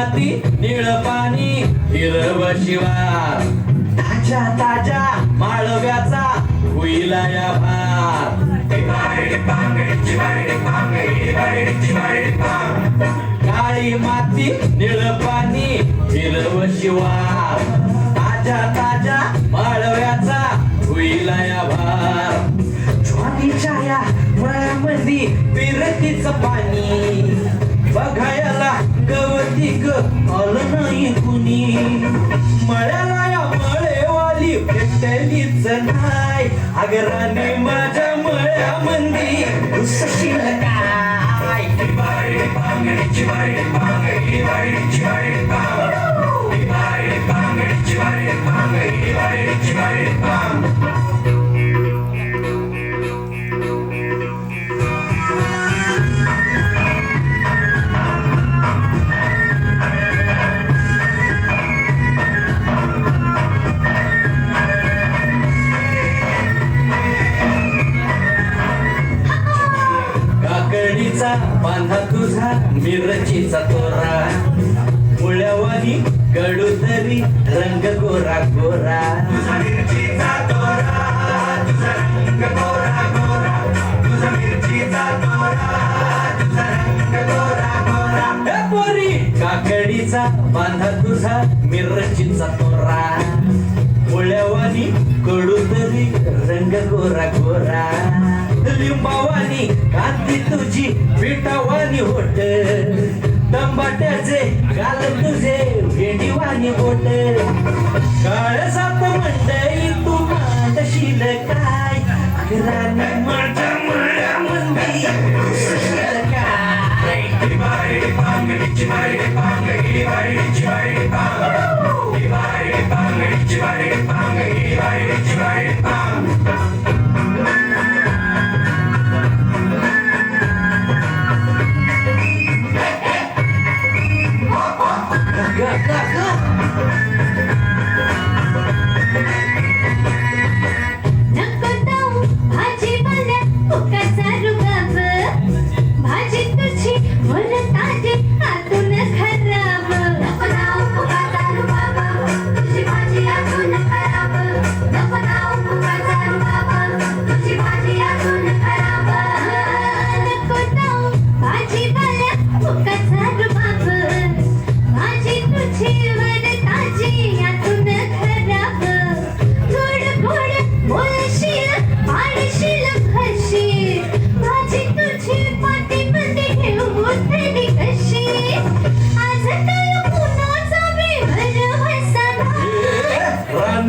माती निळ पाणी हिरव शिवार ताजा ताजा माळव्याचा होईला या भार काळी माती निळ पाणी हिरव शिवार ताजा ताजा माळव्याचा होईला या भार ज्वारीच्या छाया मळ्यामध्ये विरतीच पाणी. बघायला गवती ग नाही कुणी. मळ्याला या मळेवाली भेटलीच नाही. अगराने माझ्या मळ्यामध्ये घुसशील काय काकडीचा बांधा तुझा मिरचीचा तोरा मुळ्यावानी कडू तरी रंग गोरा गोरा. पोरी काकडीचा बांधा तुझा मिरचीचा तोरा मुळ्यावानी कडू तरी रंग गोरा गोरा. लिंबावानी कांती तुझी पिठावानी होट टमाट्याचे गाल तुझे भेंडीवानी बोट काळजात मंडई तू मांडशील काय? राणी माझ्या मळ्यामध्ये घुसशील काय? ग,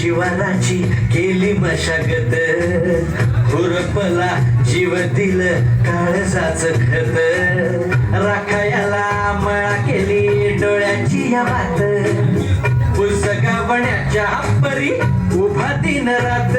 शिवाराची केली मशागत. खुरपला जीव दिल काळजाच खत. राखायला मळा केली डोळ्याची या बात. पुस्तका बण्याच्या परी उभा दिन रात.